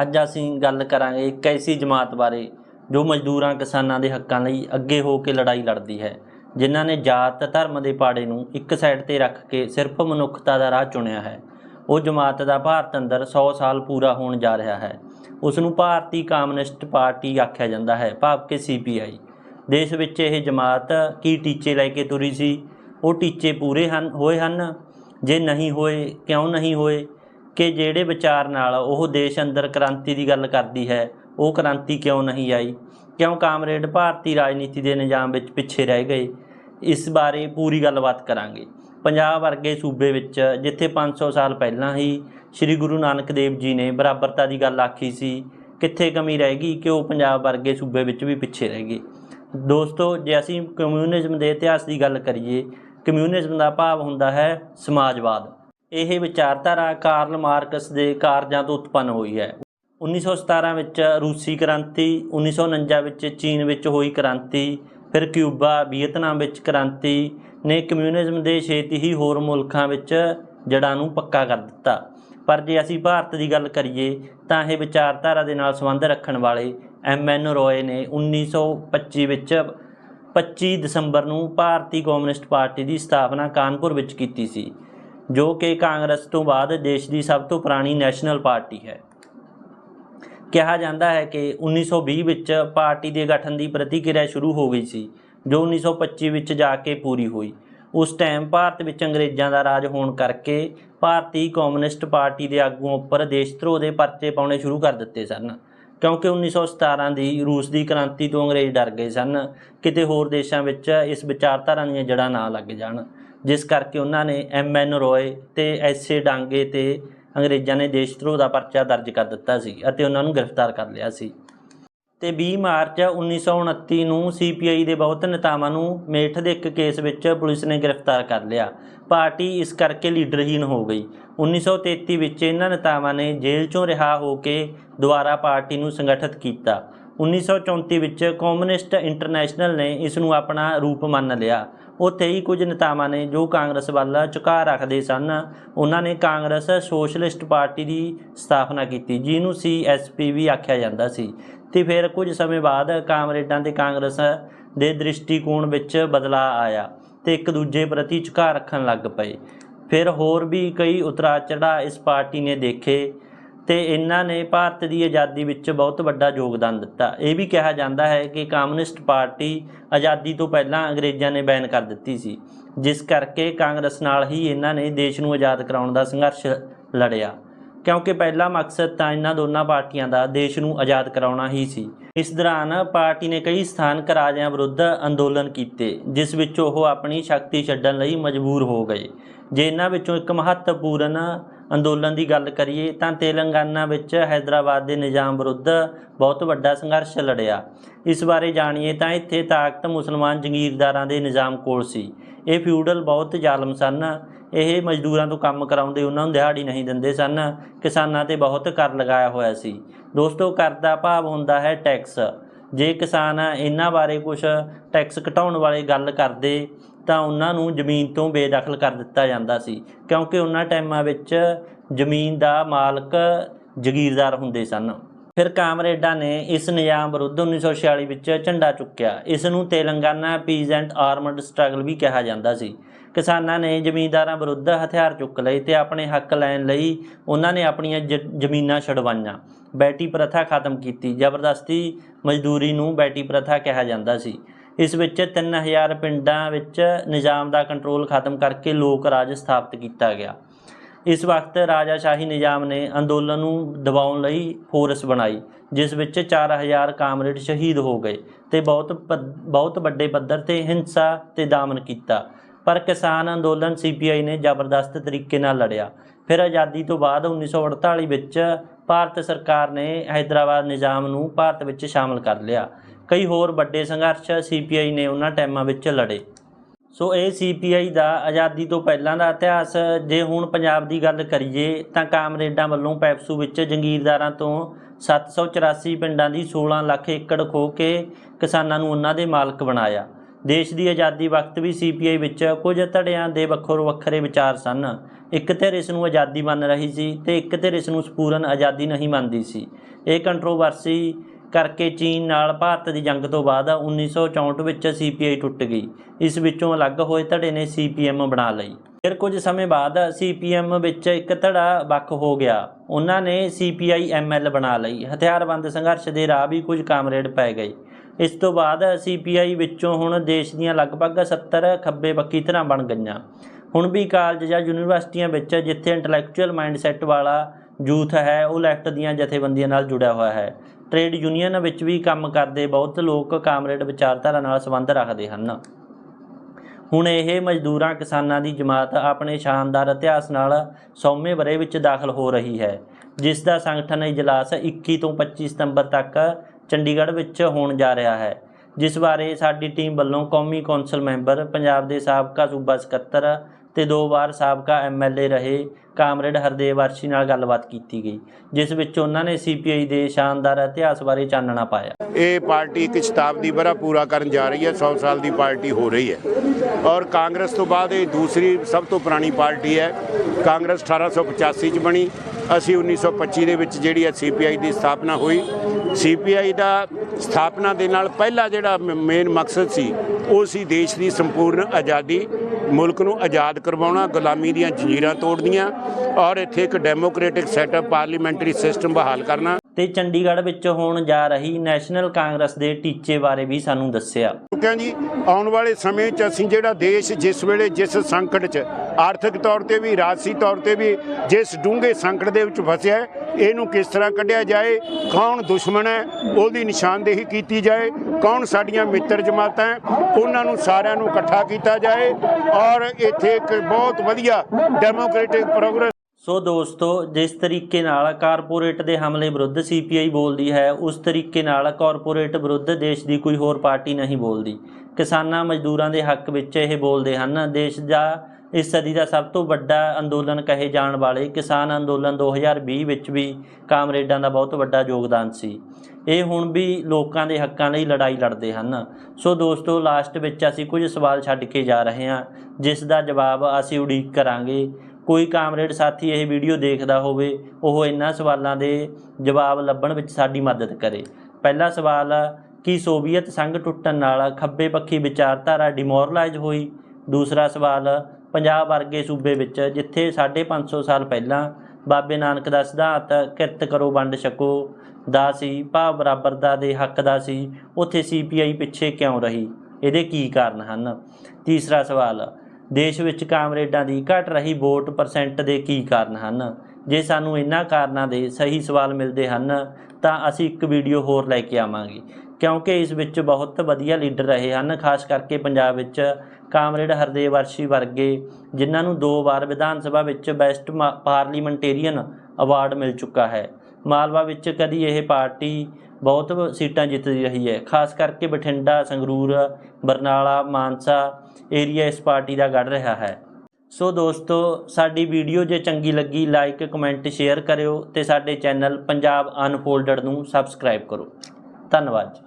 ਅੱਜ ਅਸੀਂ ਗੱਲ ਕਰਾਂਗੇ ਇੱਕ ਐਸੀ ਜਮਾਤ ਬਾਰੇ ਜੋ ਮਜ਼ਦੂਰਾਂ ਕਿਸਾਨਾਂ ਦੇ ਹੱਕਾਂ ਲਈ ਅੱਗੇ ਹੋ ਕੇ ਲੜਾਈ ਲੜਦੀ ਹੈ, ਜਿਨ੍ਹਾਂ ਨੇ ਜਾਤ ਧਰਮ ਦੇ ਪਾੜੇ ਨੂੰ ਇੱਕ ਸਾਈਡ ਤੇ ਰੱਖ ਕੇ ਸਿਰਫ ਮਨੁੱਖਤਾ ਦਾ ਰਾਹ ਚੁਣਿਆ ਹੈ। ਉਹ ਜਮਾਤ ਦਾ ਭਾਰਤ ਅੰਦਰ 100 ਸਾਲ ਪੂਰਾ ਹੋਣ ਜਾ ਰਿਹਾ ਹੈ। ਉਸ ਨੂੰ ਭਾਰਤੀ ਕਮਿਊਨਿਸਟ ਪਾਰਟੀ ਆਖਿਆ ਜਾਂਦਾ ਹੈ, ਭਾਵ ਕਿ ਸੀਪੀਆਈ ਦੇਸ਼ ਵਿੱਚ ਇਹ ਜਮਾਤ ਕੀ ਟੀਚੇ ਲੈ ਕੇ ਤੁਰੀ ਸੀ? ਉਹ ਟੀਚੇ ਪੂਰੇ ਹਨ, ਹੋਏ ਹਨ? ਜੇ ਨਹੀਂ ਹੋਏ, ਕਿਉਂ ਨਹੀਂ ਹੋਏ? ਕਿ ਜਿਹੜੇ ਵਿਚਾਰ ਨਾਲ ਉਹ ਦੇਸ਼ ਅੰਦਰ ਕ੍ਰਾਂਤੀ ਦੀ ਗੱਲ ਕਰਦੀ ਹੈ, ਉਹ ਕ੍ਰਾਂਤੀ ਕਿਉਂ ਨਹੀਂ ਆਈ? ਕਿਉਂ ਕਾਮਰੇਡ ਭਾਰਤੀ ਰਾਜਨੀਤੀ ਦੇ ਨਿਜ਼ਾਮ ਵਿੱਚ ਪਿੱਛੇ ਰਹਿ ਗਏ? ਇਸ ਬਾਰੇ ਪੂਰੀ ਗੱਲਬਾਤ ਕਰਾਂਗੇ। ਪੰਜਾਬ ਵਰਗੇ ਸੂਬੇ ਵਿੱਚ, ਜਿੱਥੇ 500 ਸਾਲ ਪਹਿਲਾਂ ਹੀ ਸ੍ਰੀ ਗੁਰੂ ਨਾਨਕ ਦੇਵ ਜੀ ਨੇ ਬਰਾਬਰਤਾ ਦੀ ਗੱਲ ਆਖੀ ਸੀ, ਕਿੱਥੇ ਕਮੀ ਰਹਿ ਗਈ ਕਿ ਉਹ ਪੰਜਾਬ ਵਰਗੇ ਸੂਬੇ ਵਿੱਚ ਵੀ ਪਿੱਛੇ ਰਹਿ ਗਏ? ਦੋਸਤੋ, ਜੇ ਅਸੀਂ ਕਮਿਊਨਿਜ਼ਮ ਦੇ ਇਤਿਹਾਸ ਦੀ ਗੱਲ ਕਰੀਏ, ਕਮਿਊਨਿਜ਼ਮ ਦਾ ਭਾਵ ਹੁੰਦਾ ਹੈ ਸਮਾਜਵਾਦ। ਇਹ ਵਿਚਾਰਧਾਰਾ ਕਾਰਲ ਮਾਰਕਸ ਦੇ ਕਾਰਜਾਂ ਤੋਂ ਉਤਪੰਨ ਹੋਈ ਹੈ। 1917 ਵਿੱਚ ਰੂਸੀ ਕ੍ਰਾਂਤੀ 1949 ਵਿੱਚ ਚੀਨ ਵਿੱਚ ਹੋਈ ਕ੍ਰਾਂਤੀ, ਫਿਰ ਕਿਊਬਾ, ਵੀਅਤਨਾਮ ਵਿੱਚ ਕ੍ਰਾਂਤੀ ਨੇ ਕਮਿਊਨਿਜ਼ਮ ਦੇ ਛੇਤੀ ਹੀ ਹੋਰ ਮੁਲਕਾਂ ਵਿੱਚ ਜੜ੍ਹਾਂ ਨੂੰ ਪੱਕਾ ਕਰ ਦਿੱਤਾ। ਪਰ ਜੇ ਅਸੀਂ ਭਾਰਤ ਦੀ ਗੱਲ ਕਰੀਏ, ਤਾਂ ਇਹ ਵਿਚਾਰਧਾਰਾ ਦੇ ਨਾਲ ਸੰਬੰਧ ਰੱਖਣ ਵਾਲੇ ਐਮ ਐਨ ਰੋਏ ਨੇ 1925 ਵਿੱਚ 25 ਦਸੰਬਰ ਨੂੰ ਭਾਰਤੀ ਕਮਿਊਨਿਸਟ ਪਾਰਟੀ ਦੀ ਸਥਾਪਨਾ ਕਾਨਪੁਰ ਵਿੱਚ ਕੀਤੀ ਸੀ। ਜੋ ਕਿ ਕਾਂਗਰਸ ਤੋਂ ਬਾਅਦ ਦੇਸ਼ ਦੀ ਸਭ ਤੋਂ ਪੁਰਾਣੀ ਨੈਸ਼ਨਲ ਪਾਰਟੀ ਹੈ। ਕਿਹਾ ਜਾਂਦਾ ਹੈ ਕਿ 1920 ਵਿੱਚ ਪਾਰਟੀ ਦੇ ਗਠਨ ਦੀ ਪ੍ਰਤੀਕਿਰਿਆ ਸ਼ੁਰੂ ਹੋ ਗਈ ਸੀ, ਜੋ 1925 ਵਿੱਚ ਜਾ ਕੇ ਪੂਰੀ ਹੋਈ। ਉਸ ਟਾਈਮ ਭਾਰਤ ਵਿੱਚ ਅੰਗਰੇਜ਼ਾਂ ਦਾ ਰਾਜ ਹੋਣ ਕਰਕੇ ਭਾਰਤੀ ਕਮਿਊਨਿਸਟ ਪਾਰਟੀ ਦੇ ਆਗੂਆਂ ਉੱਪਰ ਦੇਸ਼ ਧਰੋਹ ਦੇ ਪਰਚੇ ਪਾਉਣੇ ਸ਼ੁਰੂ ਕਰ ਦਿੱਤੇ ਸਨ, ਕਿਉਂਕਿ 1917 ਦੀ ਰੂਸ ਦੀ ਕ੍ਰਾਂਤੀ ਤੋਂ ਅੰਗਰੇਜ਼ ਡਰ ਗਏ ਸਨ, ਕਿਤੇ ਹੋਰ ਦੇਸ਼ਾਂ ਵਿੱਚ ਇਸ ਵਿਚਾਰਧਾਰਾ ਦੀਆਂ ਜੜ੍ਹਾਂ ਨਾ ਲੱਗ ਜਾਣ। ਜਿਸ ਕਰਕੇ ਉਹਨਾਂ ਨੇ ਐਮ ਐਨ ਰੋਏ ਤੇ ਐਸੇ ਡਾਂਗੇ ਤੇ ਅੰਗਰੇਜ਼ਾਂ ਨੇ ਦੇਸ਼ ਧਰੋਹ ਦਾ ਪਰਚਾ ਦਰਜ ਕਰ ਦਿੱਤਾ ਸੀ ਅਤੇ ਉਹਨਾਂ ਨੂੰ ਗ੍ਰਿਫਤਾਰ ਕਰ ਲਿਆ ਸੀ। ਤੇ 20 ਮਾਰਚ 1929 ਨੂੰ ਸੀਪੀਆਈ ਦੇ ਬਹੁਤ ਨੇਤਾਵਾਂ ਨੂੰ ਮੇਠ ਦੇ ਇੱਕ ਕੇਸ ਵਿੱਚ ਪੁਲਿਸ ਨੇ ਗ੍ਰਿਫਤਾਰ ਕਰ ਲਿਆ। ਪਾਰਟੀ ਇਸ ਕਰਕੇ ਲੀਡਰਹੀਨ ਹੋ ਗਈ। 1933 ਵਿੱਚ ਇਹਨਾਂ ਨੇਤਾਵਾਂ ਨੇ ਜੇਲ੍ਹ ਚੋਂ ਰਿਹਾ ਹੋ ਕੇ ਦੁਬਾਰਾ ਪਾਰਟੀ ਨੂੰ ਸੰਗਠਿਤ ਕੀਤਾ। 1934 ਵਿੱਚ ਕਮਿਊਨਿਸਟ ਇੰਟਰਨੈਸ਼ਨਲ ਨੇ ਇਸ ਨੂੰ ਆਪਣਾ ਰੂਪ ਮੰਨ ਲਿਆ। ਉੱਥੇ ਹੀ ਕੁਝ ਨੇਤਾਵਾਂ ਨੇ ਜੋ ਕਾਂਗਰਸ ਵੱਲ ਝੁਕਾਅ ਰੱਖਦੇ ਸਨ। ਉਹਨਾਂ ਨੇ ਕਾਂਗਰਸ ਸੋਸ਼ਲਿਸਟ ਪਾਰਟੀ ਦੀ ਸਥਾਪਨਾ ਕੀਤੀ, ਜਿਹਨੂੰ ਸੀਐਸਪੀ ਵੀ ਆਖਿਆ ਜਾਂਦਾ ਸੀ। ਤੇ ਫਿਰ ਕੁਝ ਸਮੇਂ ਬਾਅਦ ਕਾਮਰੇਡਾਂ ਤੇ ਕਾਂਗਰਸ ਦੇ ਦ੍ਰਿਸ਼ਟੀਕੋਣ ਵਿੱਚ ਬਦਲਾਅ ਆਇਆ ਤੇ ਇੱਕ ਦੂਜੇ ਪ੍ਰਤੀ ਝੁਕਾਅ ਰੱਖਣ ਲੱਗ ਪਏ। ਫਿਰ ਹੋਰ ਵੀ ਕਈ ਉਤਰਾ ਚੜ੍ਹਾਅ ਇਸ ਪਾਰਟੀ ਨੇ ਦੇਖੇ। ਤੇ ਇਹਨਾਂ ਨੇ ਭਾਰਤ ਦੀ ਆਜ਼ਾਦੀ ਵਿੱਚ ਬਹੁਤ ਵੱਡਾ ਯੋਗਦਾਨ ਦਿੱਤਾ। ਇਹ ਵੀ ਕਿਹਾ ਜਾਂਦਾ ਹੈ ਕਿ ਕਮਿਊਨਿਸਟ ਪਾਰਟੀ ਆਜ਼ਾਦੀ ਤੋਂ ਪਹਿਲਾਂ ਅੰਗਰੇਜ਼ਾਂ ਨੇ ਬੈਨ ਕਰ ਦਿੱਤੀ ਸੀ, ਜਿਸ ਕਰਕੇ ਕਾਂਗਰਸ ਨਾਲ ਹੀ ਇਹਨਾਂ ਨੇ ਦੇਸ਼ ਨੂੰ ਆਜ਼ਾਦ ਕਰਾਉਣ ਦਾ ਸੰਘਰਸ਼ ਲੜਿਆ। ਕਿਉਂਕਿ ਪਹਿਲਾ ਮਕਸਦ ਤਾਂ ਇਹਨਾਂ ਦੋਨਾਂ ਪਾਰਟੀਆਂ ਦਾ ਦੇਸ਼ ਨੂੰ ਆਜ਼ਾਦ ਕਰਾਉਣਾ ਹੀ ਸੀ। ਇਸ ਦੌਰਾਨ ਪਾਰਟੀ ਨੇ ਕਈ ਸਥਾਨਕ ਰਾਜਿਆਂ ਵਿਰੁੱਧ ਅੰਦੋਲਨ ਕੀਤੇ, ਜਿਸ ਵਿੱਚ ਉਹ ਆਪਣੀ ਸ਼ਕਤੀ ਛੱਡਣ ਲਈ ਮਜਬੂਰ ਹੋ ਗਏ, ਜੇ ਇਹਨਾਂ ਵਿੱਚੋਂ ਇੱਕ ਮਹੱਤਵਪੂਰਨ ਅੰਦੋਲਨ ਦੀ ਗੱਲ ਕਰੀਏ ਤਾਂ ਤੇਲੰਗਾਨਾ ਵਿੱਚ ਹైదరాబాద్ ਦੇ ਨਿਜ਼ਾਮ ਵਿਰੁੱਧ ਬਹੁਤ ਵੱਡਾ ਸੰਘਰਸ਼ ਲੜਿਆ। ਇਸ ਬਾਰੇ ਜਾਣੀਏ ਤਾਂ ਇੱਥੇ ਤਾਕਤ ਮੁਸਲਮਾਨ ਜੰਗੀਰਦਾਰਾਂ ਦੇ ਨਿਜ਼ਾਮ ਕੋਲ ਸੀ। ਇਹ ਫਿਊਡਲ ਬਹੁਤ ਜ਼ਾਲਮ ਸਨ। ਇਹ ਮਜ਼ਦੂਰਾਂ ਤੋਂ ਕੰਮ ਕਰਾਉਂਦੇ ਉਹਨਾਂ ਨੂੰ ਦਿਹਾੜੀ ਨਹੀਂ ਦਿੰਦੇ ਸਨ। ਕਿਸਾਨਾਂ ਤੇ ਬਹੁਤ ਕਰ ਲਗਾਇਆ ਹੋਇਆ ਸੀ। ਦੋਸਤੋ ਕਰ ਦਾ ਭਾਵ ਹੁੰਦਾ ਹੈ ਟੈਕਸ। ਜੇ ਕਿਸਾਨ ਇਹਨਾਂ ਬਾਰੇ ਕੁਝ ਟੈਕਸ ਘਟਾਉਣ ਵਾਲੇ ਗੱਲ ਕਰਦੇ ਤਾਂ ਉਹਨਾਂ ਨੂੰ ਜ਼ਮੀਨ ਤੋਂ ਬੇਦਖਲ ਕਰ ਦਿੱਤਾ ਜਾਂਦਾ ਸੀ, ਕਿਉਂਕਿ ਉਹਨਾਂ ਟਾਈਮਾਂ ਵਿੱਚ ਜ਼ਮੀਨ ਦਾ ਮਾਲਕ ਜ਼ਗੀਰਦਾਰ ਹੁੰਦੇ ਸਨ। ਫਿਰ ਕਾਮਰੇਡਾਂ ਨੇ ਇਸ ਨਿਜ਼ਾਮ ਵਿਰੁੱਧ 1946 ਵਿੱਚ ਝੰਡਾ ਚੁੱਕਿਆ। ਇਸ ਨੂੰ ਤੇਲੰਗਾਨਾ ਪੀਜ਼ੈਂਟ ਆਰਮਡ ਸਟਰਗਲ ਵੀ ਕਿਹਾ ਜਾਂਦਾ ਸੀ। ਕਿਸਾਨਾਂ ਨੇ ਜ਼ਮੀਂਦਾਰਾਂ ਵਿਰੁੱਧ ਹਥਿਆਰ ਚੁੱਕ ਲਏ ਤੇ ਆਪਣੇ ਹੱਕ ਲੈਣ ਲਈ ਉਹਨਾਂ ਨੇ ਆਪਣੀਆਂ ਜ- ਜ਼ਮੀਨਾਂ ਛਡਵਾਈਆਂ। ਬੈਟੀ ਪ੍ਰਥਾ ਖਤਮ ਕੀਤੀ। ਜ਼ਬਰਦਸਤੀ ਮਜ਼ਦੂਰੀ ਨੂੰ ਬੈਟੀ ਪ੍ਰਥਾ ਕਿਹਾ ਜਾਂਦਾ ਸੀ। ਇਸ ਵਿੱਚ 3000 ਪਿੰਡਾਂ ਵਿੱਚ ਨਿਜ਼ਾਮ ਦਾ ਕੰਟਰੋਲ ਖਤਮ ਕਰਕੇ ਲੋਕ ਰਾਜ ਸਥਾਪਿਤ ਕੀਤਾ ਗਿਆ। ਇਸ ਵਕਤ ਰਾਜਾ ਸ਼ਾਹੀ ਨਿਜ਼ਾਮ ਨੇ ਅੰਦੋਲਨ ਨੂੰ ਦਬਾਉਣ ਲਈ ਫੋਰਸ ਬਣਾਈ, ਜਿਸ ਵਿੱਚ 4000 ਕਾਮਰੇਡ ਸ਼ਹੀਦ ਹੋ ਗਏ ਤੇ ਬਹੁਤ ਬਹੁਤ ਵੱਡੇ ਪੱਧਰ ਤੇ ਹਿੰਸਾ ਤੇ ਦਾਮਨ ਕੀਤਾ। ਪਰ ਕਿਸਾਨ ਅੰਦੋਲਨ ਸੀਪੀਆਈ ਨੇ ਜ਼ਬਰਦਸਤ ਤਰੀਕੇ ਨਾਲ ਲੜਿਆ। ਫਿਰ ਆਜ਼ਾਦੀ ਤੋਂ ਬਾਅਦ 1948 ਵਿੱਚ ਭਾਰਤ ਸਰਕਾਰ ਨੇ ਹైదరాబాద్ ਨਿਜ਼ਾਮ ਨੂੰ ਭਾਰਤ ਵਿੱਚ ਸ਼ਾਮਲ ਕਰ ਲਿਆ। ਕਈ ਹੋਰ ਵੱਡੇ ਸੰਘਰਸ਼ ਸੀਪੀਆਈ ਨੇ ਉਹਨਾਂ ਟਾਈਮਾਂ ਵਿੱਚ ਲੜੇ। ਸੋ ਇਹ ਸੀਪੀਆਈ ਦਾ ਆਜ਼ਾਦੀ ਤੋਂ ਪਹਿਲਾਂ ਦਾ ਇਤਿਹਾਸ, ਜੇ ਹੁਣ ਪੰਜਾਬ ਦੀ ਗੱਲ ਕਰੀਏ ਤਾਂ ਕਾਮਰੇਡਾਂ ਵੱਲੋਂ ਪੈਪਸੂ ਵਿੱਚ ਜੰਗੀਰਦਾਰਾਂ ਤੋਂ 784 ਪਿੰਡਾਂ ਦੀ 16 ਲੱਖ ਏਕੜ ਖੋ ਕੇ ਕਿਸਾਨਾਂ ਨੂੰ ਉਹਨਾਂ ਦੇ ਮਾਲਕ ਬਣਾਇਆ। ਦੇਸ਼ ਦੀ ਆਜ਼ਾਦੀ ਵਕਤ ਵੀ ਸੀਪੀਆਈ ਵਿੱਚ ਕੁਝ ਧੜਿਆਂ ਦੇ ਵੱਖੋ ਵੱਖਰੇ ਵਿਚਾਰ ਸਨ। ਇੱਕ ਧਿਰ ਇਸ ਨੂੰ ਆਜ਼ਾਦੀ ਮੰਨ ਰਹੀ ਸੀ ਤੇ ਇੱਕ ਧਿਰ ਇਸ ਨੂੰ ਸੰਪੂਰਨ ਆਜ਼ਾਦੀ ਨਹੀਂ ਮੰਨਦੀ ਸੀ। ਇਹ ਕੰਟਰੋਵਰਸੀ ਕਰਕੇ ਚੀਨ ਨਾਲ ਭਾਰਤ ਦੀ ਜੰਗ ਤੋਂ ਬਾਅਦ 1964 ਵਿੱਚ ਸੀਪੀਆਈ ਟੁੱਟ ਗਈ। ਇਸ ਵਿੱਚੋਂ ਅਲੱਗ ਹੋਏ ਧੜੇ ਨੇ ਸੀਪੀਐਮ ਬਣਾ ਲਈ। ਫਿਰ ਕੁਝ ਸਮੇਂ ਬਾਅਦ ਸੀਪੀਐਮ ਵਿੱਚ ਇੱਕ ਧੜਾ ਵੱਖ ਹੋ ਗਿਆ। ਉਹਨਾਂ ਨੇ ਸੀਪੀਆਈ ਐਮਐਲ ਬਣਾ ਲਈ। ਹਥਿਆਰਬੰਦ ਸੰਘਰਸ਼ ਦੇ ਰਾਹ ਵੀ ਕੁਝ ਕਾਮਰੇਡ ਪੈ ਗਏ। ਇਸ ਤੋਂ ਬਾਅਦ ਸੀਪੀਆਈ ਵਿੱਚੋਂ ਹੁਣ ਦੇਸ਼ ਦੀਆਂ ਲਗਭਗ 70 ਖੱਬੇ ਪੱਕੀ ਧਿਰਾਂ ਬਣ ਗਈਆਂ। ਹੁਣ ਵੀ ਕਾਲਜ ਜਾਂ ਯੂਨੀਵਰਸਿਟੀਆਂ ਵਿੱਚ ਜਿੱਥੇ ਇੰਟੈਲੈਕਚੁਅਲ ਮਾਈਂਡਸੈਟ ਵਾਲਾ ਯੂਥ ਹੈ, ਉਹ ਲੈਫਟ ਦੀਆਂ ਜਥੇਬੰਦੀਆਂ ਨਾਲ ਜੁੜਿਆ ਹੋਇਆ ਹੈ। ਟ੍ਰੇਡ ਯੂਨੀਅਨ ਵਿੱਚ ਵੀ ਕੰਮ ਕਰਦੇ ਬਹੁਤ ਲੋਕ ਕਾਮਰੇਡ ਵਿਚਾਰਧਾਰਾ ਨਾਲ ਸੰਬੰਧ ਰੱਖਦੇ ਹਨ। ਹੁਣ ਇਹ ਮਜ਼ਦੂਰਾਂ ਕਿਸਾਨਾਂ ਦੀ ਜਮਾਤ ਆਪਣੇ ਸ਼ਾਨਦਾਰ ਇਤਿਹਾਸ ਨਾਲ ਸੌਵੇਂ ਵਰੇ ਵਿੱਚ ਦਾਖਲ ਹੋ ਰਹੀ ਹੈ, ਜਿਸ ਦਾ ਸੰਗਠਨ ਇਜਲਾਸ 21 ਤੋਂ 25 ਸਤੰਬਰ ਤੱਕ ਚੰਡੀਗੜ੍ਹ ਵਿੱਚ ਹੋਣ ਜਾ ਰਿਹਾ ਹੈ, ਜਿਸ ਬਾਰੇ ਸਾਡੀ ਟੀਮ ਵੱਲੋਂ ਕੌਮੀ ਕੌਂਸਲ ਮੈਂਬਰ, ਪੰਜਾਬ ਦੇ ਸਾਬਕਾ ਸੂਬਾ ਸਕੱਤਰ ਤੇ ਦੋ ਵਾਰ ਸਾਬਕਾ ਐਮਐਲਏ ਰਹੇ, ਕਾਮਰੇਡ ਹਰਦੇਵ ਅਰਸ਼ੀ ਨਾਲ ਗੱਲਬਾਤ ਕੀਤੀ ਗਈ, ਜਿਸ ਵਿੱਚ ਉਹਨਾਂ ਨੇ ਸੀਪੀਆਈ ਦੇ ਸ਼ਾਨਦਾਰ ਇਤਿਹਾਸ ਬਾਰੇ ਚਾਨਣਾ ਪਾਇਆ। ਇਹ ਪਾਰਟੀ ਇੱਕ ਸ਼ਤਾਬਦੀ ਵਰਾ ਪੂਰਾ ਕਰਨ ਜਾ ਰਹੀ ਹੈ 100 ਸਾਲ ਦੀ ਪਾਰਟੀ ਹੋ ਰਹੀ ਹੈ। ਔਰ ਕਾਂਗਰਸ ਤੋਂ ਬਾਅਦ ਇਹ ਦੂਸਰੀ ਸਭ ਤੋਂ ਪੁਰਾਣੀ ਪਾਰਟੀ ਹੈ। ਕਾਂਗਰਸ 1885 ਚ ਬਣੀ, ਅਸੀਂ 1925 ਦੇ ਵਿੱਚ ਜਿਹੜੀ ਹੈ ਸੀਪੀਆਈ ਦੀ ਸਥਾਪਨਾ ਹੋਈ। ਸੀਪੀਆਈ ਦਾ ਸਥਾਪਨਾ ਦੇ ਨਾਲ ਪਹਿਲਾ ਜਿਹੜਾ ਮੇਨ ਮਕਸਦ ਸੀ, ਉਹ ਸੀ ਦੇਸ਼ ਦੀ ਸੰਪੂਰਨ ਆਜ਼ਾਦੀ। ਮੁਲਕ ਨੂੰ ਆਜ਼ਾਦ ਕਰਵਾਉਣਾ, ਗੁਲਾਮੀ ਦੀਆਂ ਜੰਜੀਰਾਂ ਤੋੜਨੀਆਂ ਔਰ ਇੱਥੇ ਇੱਕ ਡੈਮੋਕ੍ਰੈਟਿਕ ਸੈਟਅਪ ਪਾਰਲੀਮੈਂਟਰੀ ਸਿਸਟਮ ਬਹਾਲ ਕਰਨਾ। ਤੇ ਚੰਡੀਗੜ੍ਹ ਵਿੱਚ ਹੋਣ ਜਾ ਰਹੀ ਨੈਸ਼ਨਲ ਕਾਂਗਰਸ ਦੇ ਟੀਚੇ ਬਾਰੇ ਵੀ ਸਾਨੂੰ ਦੱਸਿਆ। ਚੁੱਕਿਆ ਜੀ? ਆਉਣ ਵਾਲੇ ਸਮੇਂ 'ਚ ਅਸੀਂ ਜਿਹੜਾ ਦੇਸ਼ ਜਿਸ ਵੇਲੇ ਜਿਸ ਸੰਕਟ 'ਚ, ਆਰਥਿਕ ਤੌਰ ਤੇ ਵੀ, ਰਾਜਸੀ ਤੌਰ ਤੇ ਵੀ ਜਿਸ ਡੂੰਘੇ ਸੰਕਟ ਦੇ ਵਿੱਚ ਫਸਿਆ ਇਹਨੂੰ ਕਿਸ ਤਰ੍ਹਾਂ ਕੱਢਿਆ ਜਾਏ? ਕੌਣ ਦੁਸ਼ਮਣ ਹੈ? ਉਹਦੀ ਨਿਸ਼ਾਨਦੇਹੀ ਕੀਤੀ ਜਾਏ। ਕੌਣ ਸਾਡੀਆਂ ਮਿੱਤਰ ਜਮਾਤਾਂ ਉਹਨਾਂ ਨੂੰ ਸਾਰਿਆਂ ਨੂੰ ਇਕੱਠਾ ਕੀਤਾ ਜਾਏ। ਔਰ ਇੱਥੇ ਇੱਕ ਬਹੁਤ ਵਧੀਆ ਡੈਮੋਕ੍ਰੈਟਿਕ ਪ੍ਰੋਗਰੈਸ ਸੋ ਦੋਸਤੋ, ਜਿਸ ਤਰੀਕੇ ਨਾਲ ਕਾਰਪੋਰੇਟ ਦੇ ਹਮਲੇ ਵਿਰੁੱਧ ਸੀਪੀਆਈ ਬੋਲਦੀ ਹੈ, ਉਸ ਤਰੀਕੇ ਨਾਲ ਕਾਰਪੋਰੇਟ ਵਿਰੁੱਧ ਦੇਸ਼ ਦੀ ਕੋਈ ਹੋਰ ਪਾਰਟੀ ਨਹੀਂ ਬੋਲਦੀ। ਕਿਸਾਨਾਂ ਮਜ਼ਦੂਰਾਂ ਦੇ ਹੱਕ ਵਿੱਚ ਇਹ ਬੋਲਦੇ ਹਨ, ਦੇਸ਼ ਦਾ ਇਸ ਸਦੀ ਦਾ ਸਭ ਤੋਂ ਵੱਡਾ ਅੰਦੋਲਨ ਕਹੇ ਜਾਣ ਵਾਲੇ ਕਿਸਾਨ ਅੰਦੋਲਨ 2020 ਵਿੱਚ ਵੀ ਕਾਮਰੇਡਾਂ ਦਾ ਬਹੁਤ ਵੱਡਾ ਯੋਗਦਾਨ ਸੀ। ਇਹ ਹੁਣ ਵੀ ਲੋਕਾਂ ਦੇ ਹੱਕਾਂ ਲਈ ਲੜਾਈ ਲੜਦੇ ਹਨ। ਸੋ ਦੋਸਤੋ, ਲਾਸਟ ਵਿੱਚ ਅਸੀਂ ਕੁਝ ਸਵਾਲ ਛੱਡ ਕੇ ਜਾ ਰਹੇ ਹਾਂ, ਜਿਸ ਦਾ ਜਵਾਬ ਅਸੀਂ ਉਡੀਕ ਕਰਾਂਗੇ। ਕੋਈ ਕਾਮਰੇਡ ਸਾਥੀ ਇਹ ਵੀਡੀਓ ਦੇਖਦਾ ਹੋਵੇ, ਉਹ ਇਹਨਾਂ ਸਵਾਲਾਂ ਦੇ ਜਵਾਬ ਲੱਭਣ ਵਿੱਚ ਸਾਡੀ ਮਦਦ ਕਰੇ। ਪਹਿਲਾ ਸਵਾਲ ਕੀ ਸੋਵੀਅਤ ਸੰਘ ਟੁੱਟਣ ਨਾਲ ਖੱਬੇ ਪੱਖੀ ਵਿਚਾਰਧਾਰਾ ਡਿਮੋਰਲਾਈਜ਼ ਹੋਈ? ਦੂਸਰਾ ਸਵਾਲ ਪੰਜਾਬ ਵਰਗੇ ਸੂਬੇ ਵਿੱਚ ਜਿੱਥੇ 550 ਸਾਲ ਪਹਿਲਾਂ ਬਾਬੇ ਨਾਨਕ ਦਾ ਸਿਧਾਂਤ ਕਿਰਤ ਕਰੋ ਵੰਡ ਛਕੋ ਦਾ ਸੀ, ਭਾਵ ਬਰਾਬਰਤਾ ਦੇ ਹੱਕ ਦਾ ਸੀ, ਉੱਥੇ ਸੀਪੀਆਈ ਪਿੱਛੇ ਕਿਉਂ ਰਹੀ? ਇਹਦੇ ਕੀ ਕਾਰਨ ਹਨ? ਤੀਸਰਾ ਸਵਾਲ ਦੇਸ਼ ਵਿੱਚ ਕਾਮਰੇਡਾਂ ਦੀ ਘਟ ਰਹੀ ਵੋਟ ਪਰਸੈਂਟ ਦੇ ਕੀ ਕਾਰਨ ਹਨ? ਜੇ ਸਾਨੂੰ ਇਹਨਾਂ ਕਾਰਨਾਂ ਦੇ ਸਹੀ ਸਵਾਲ ਮਿਲਦੇ ਹਨ, ਤਾਂ ਅਸੀਂ ਇੱਕ ਵੀਡੀਓ ਹੋਰ ਲੈ ਕੇ ਆਵਾਂਗੇ। ਕਿਉਂਕਿ ਇਸ ਵਿੱਚ ਬਹੁਤ ਵਧੀਆ ਲੀਡਰ ਰਹੇ ਹਨ, ਖਾਸ ਕਰਕੇ ਪੰਜਾਬ ਵਿੱਚ ਕਾਮਰੇਡ ਹਰਦੇਵ ਅਰਸ਼ੀ ਵਰਗੇ, ਜਿਨ੍ਹਾਂ ਨੂੰ ਦੋ ਵਾਰ ਵਿਧਾਨ ਸਭਾ ਵਿੱਚ ਬੈਸਟ ਪਾਰਲੀਮੈਂਟੇਰੀਅਨ ਅਵਾਰਡ ਮਿਲ ਚੁੱਕਾ ਹੈ। ਮਾਲਵਾ ਵਿੱਚ ਕਦੀ ਇਹ ਪਾਰਟੀ ਬਹੁਤ ਸੀਟਾਂ ਜਿੱਤਦੀ ਰਹੀ ਹੈ। ਖਾਸ ਕਰਕੇ ਬਠਿੰਡਾ, ਸੰਗਰੂਰ, ਬਰਨਾਲਾ, ਮਾਨਸਾ ਏਰੀਆ ਇਸ ਪਾਰਟੀ ਦਾ ਗੜ ਰਿਹਾ ਹੈ। ਸੋ ਦੋਸਤੋ, ਸਾਡੀ ਵੀਡੀਓ ਜੇ ਚੰਗੀ ਲੱਗੀ ਲਾਈਕ ਕਮੈਂਟ ਸ਼ੇਅਰ ਕਰਿਓ ਤੇ ਸਾਡੇ ਚੈਨਲ ਪੰਜਾਬ ਅਨਫੋਲਡਡ ਨੂੰ ਸਬਸਕ੍ਰਾਈਬ ਕਰੋ। ਧੰਨਵਾਦ ਜੀ।